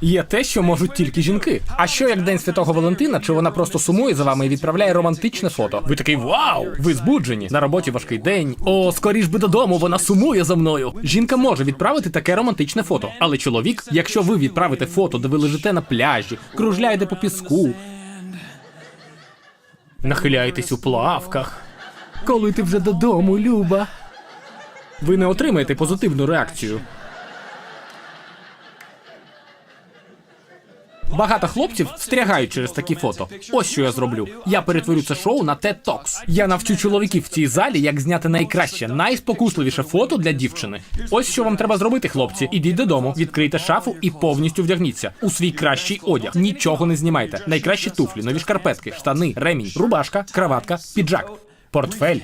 Є те, що можуть тільки жінки. А що як День Святого Валентина, чи вона просто сумує за вами і відправляє романтичне фото? Ви такий вау! Ви збуджені. На роботі важкий день. О, скоріш би додому, вона сумує за мною. Жінка може відправити таке романтичне фото. Але чоловік, якщо ви відправите фото, де ви лежите на пляжі, кружляєте по піску, нахиляєтесь у плавках. Коли ти вже додому, Люба. Ви не отримаєте позитивну реакцію. Багато хлопців встрягають через такі фото. Ось що я зроблю. Я перетворю це шоу на TED Talks. Я навчу чоловіків в цій залі, як зняти найкраще, найспокусливіше фото для дівчини. Ось що вам треба зробити, хлопці. Ідіть додому, відкрийте шафу і повністю вдягніться у свій кращий одяг. Нічого не знімайте. Найкращі туфлі, нові шкарпетки, штани, ремінь, рубашка, краватка, піджак. Портфель,